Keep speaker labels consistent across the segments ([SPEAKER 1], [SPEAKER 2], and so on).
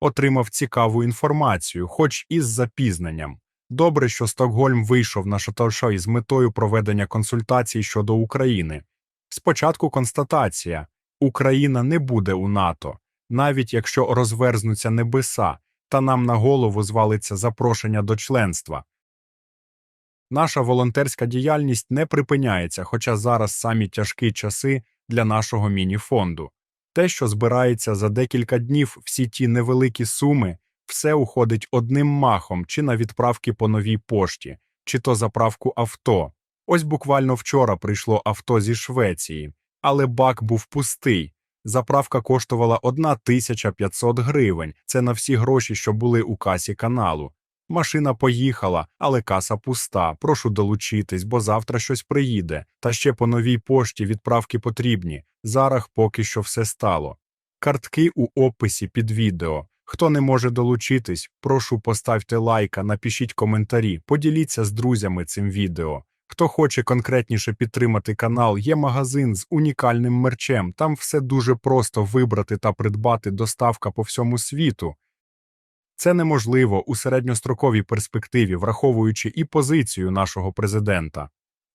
[SPEAKER 1] отримав цікаву інформацію, хоч із запізненням. Добре, що Стокгольм вийшов на Шатаршо із метою проведення консультацій щодо України. Спочатку констатація: Україна не буде у НАТО, навіть якщо розверзнуться небеса, та нам на голову звалиться запрошення до членства. Наша волонтерська діяльність не припиняється, хоча зараз самі тяжкі часи для нашого міні-фонду. Те, що збирається за декілька днів, всі ті невеликі суми, все уходить одним махом чи на відправки по новій пошті, чи то заправку авто. Ось буквально вчора прийшло авто зі Швеції, але бак був пустий. Заправка коштувала 1500 гривень. Це на всі гроші, що були у касі каналу. Машина поїхала, але каса пуста. Прошу долучитись, бо завтра щось приїде. Та ще по новій пошті відправки потрібні. Зараз поки що все стало. Картки у описі під відео. Хто не може долучитись, прошу поставте лайка, напишіть коментарі, поділіться з друзями цим відео. Хто хоче конкретніше підтримати канал, є магазин з унікальним мерчем. Там все дуже просто вибрати та придбати доставка по всьому світу. Це неможливо у середньостроковій перспективі, враховуючи і позицію нашого президента.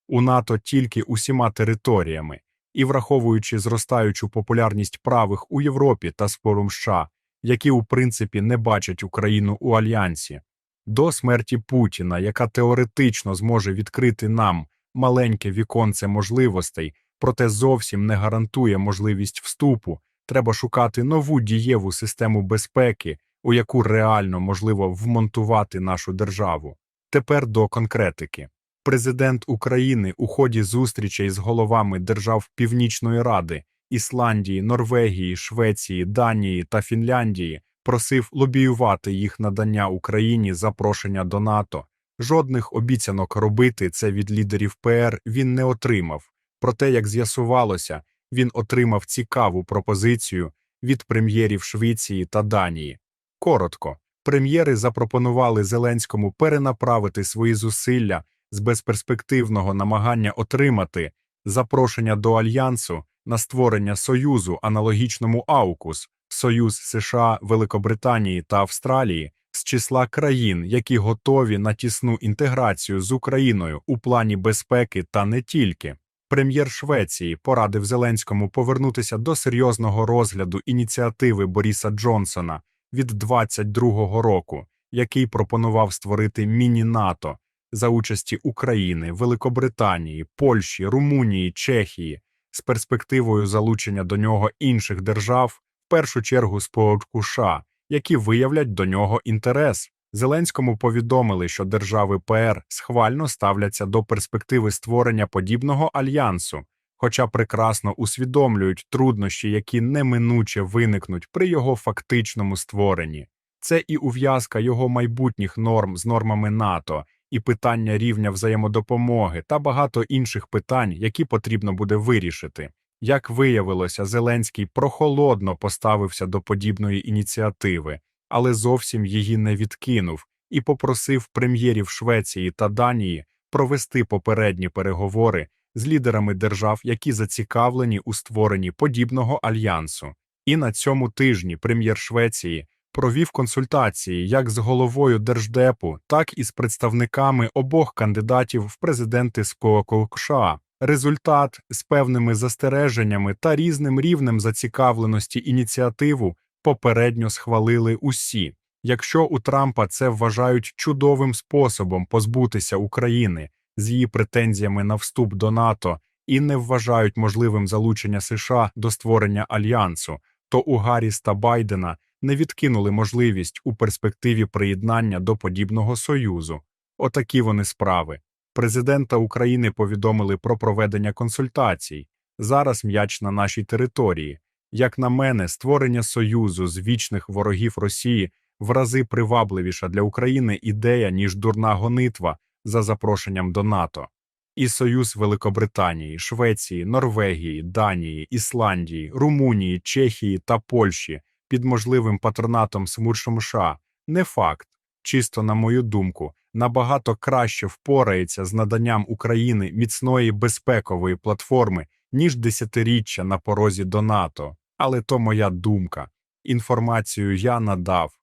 [SPEAKER 1] У НАТО тільки усіма територіями, і враховуючи зростаючу популярність правих у Європі та спорум США, які у принципі не бачать Україну у альянсі, до смерті Путіна, яка теоретично зможе відкрити нам маленьке віконце можливостей, проте зовсім не гарантує можливість вступу, треба шукати нову дієву систему безпеки у яку реально можливо вмонтувати нашу державу. Тепер до конкретики. Президент України у ході зустрічей з головами держав Північної Ради, Ісландії, Норвегії, Швеції, Данії та Фінляндії просив лобіювати їх надання Україні запрошення до НАТО. Жодних обіцянок робити це від лідерів ПР він не отримав. Проте, як з'ясувалося, він отримав цікаву пропозицію від прем'єрів Швеції та Данії. Коротко, прем'єри запропонували Зеленському перенаправити свої зусилля з безперспективного намагання отримати запрошення до альянсу на створення союзу аналогічному АУКУС, Союз США, Великобританії та Австралії з числа країн, які готові на тісну інтеграцію з Україною у плані безпеки та не тільки. Прем'єр Швеції порадив Зеленському повернутися до серйозного розгляду ініціативи Боріса Джонсона від 22-го року, який пропонував створити міні-НАТО за участі України, Великобританії, Польщі, Румунії, Чехії з перспективою залучення до нього інших держав, в першу чергу спочатку США, які виявлять до нього інтерес. Зеленському повідомили, що держави ПР схвально ставляться до перспективи створення подібного альянсу, хоча прекрасно усвідомлюють труднощі, які неминуче виникнуть при його фактичному створенні. Це і ув'язка його майбутніх норм з нормами НАТО, і питання рівня взаємодопомоги та багато інших питань, які потрібно буде вирішити. Як виявилося, Зеленський прохолодно поставився до подібної ініціативи, але зовсім її не відкинув і попросив прем'єрів Швеції та Данії провести попередні переговори з лідерами держав, які зацікавлені у створенні подібного альянсу. І на цьому тижні прем'єр Швеції провів консультації як з головою держдепу, так і з представниками обох кандидатів в президенти США. Результат з певними застереженнями та різним рівнем зацікавленості ініціативу попередньо схвалили усі. Якщо у Трампа це вважають чудовим способом позбутися України, з її претензіями на вступ до НАТО і не вважають можливим залучення США до створення альянсу, то у Гарріс та Байдена не відкинули можливість у перспективі приєднання до подібного союзу. Отакі вони справи. Президента України повідомили про проведення консультацій. Зараз м'яч на нашій території. Як на мене, створення союзу з вічних ворогів Росії в рази привабливіша для України ідея, ніж дурна гонитва за запрошенням до НАТО. І Союз Великобританії, Швеції, Норвегії, Данії, Ісландії, Румунії, Чехії та Польщі під можливим патронатом Смуршом США не факт, чисто на мою думку, набагато краще впорається з наданням України міцної безпекової платформи, ніж десятиріччя на порозі до НАТО. Але то моя думка. Інформацію я надав.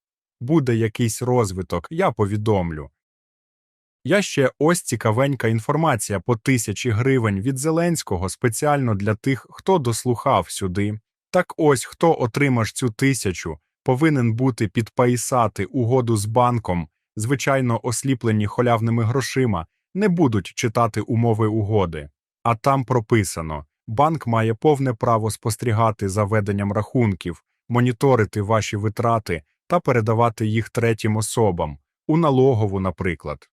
[SPEAKER 1] Буде якийсь розвиток, я повідомлю. Я ще ось цікавенька інформація по тисячі гривень від Зеленського спеціально для тих, хто дослухав сюди. Так ось хто отримаш цю тисячу, повинен бути підписати угоду з банком, звичайно, осліплені холявними грошима, не будуть читати умови угоди. А там прописано: банк має повне право спостерігати за веденням рахунків, моніторити ваші витрати та передавати їх третім особам, у налогову, наприклад.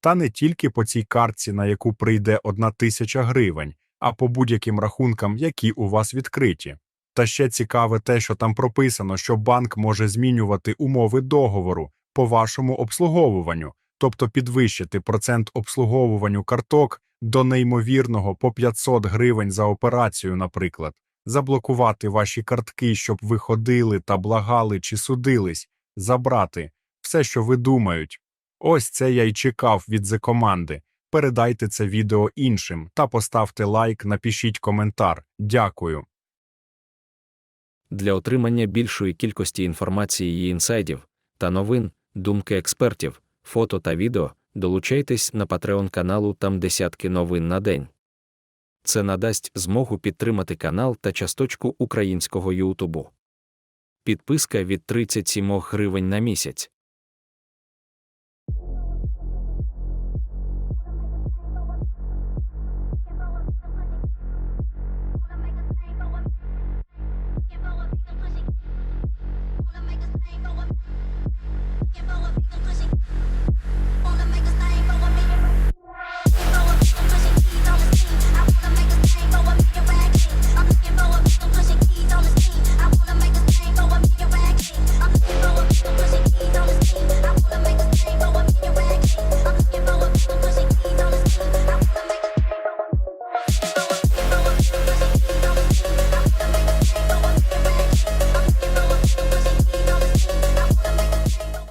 [SPEAKER 1] Та не тільки по цій картці, на яку прийде одна тисяча гривень, а по будь-яким рахункам, які у вас відкриті. Та ще цікаве те, що там прописано, що банк може змінювати умови договору по вашому обслуговуванню, тобто підвищити процент обслуговуванню карток до неймовірного по 500 гривень за операцію, наприклад, заблокувати ваші картки, щоб ви ходили та благали чи судились, забрати все, що ви думають. Ось це я й чекав від Зе-команди. Передайте це відео іншим та поставте лайк, напишіть коментар. Дякую.
[SPEAKER 2] Для отримання більшої кількості інформації і інсайдів та новин, думки експертів, фото та відео, долучайтесь на Patreon каналу там десятки новин на день. Це надасть змогу підтримати канал та часточку українського Ютубу. Підписка від 37 гривень на місяць.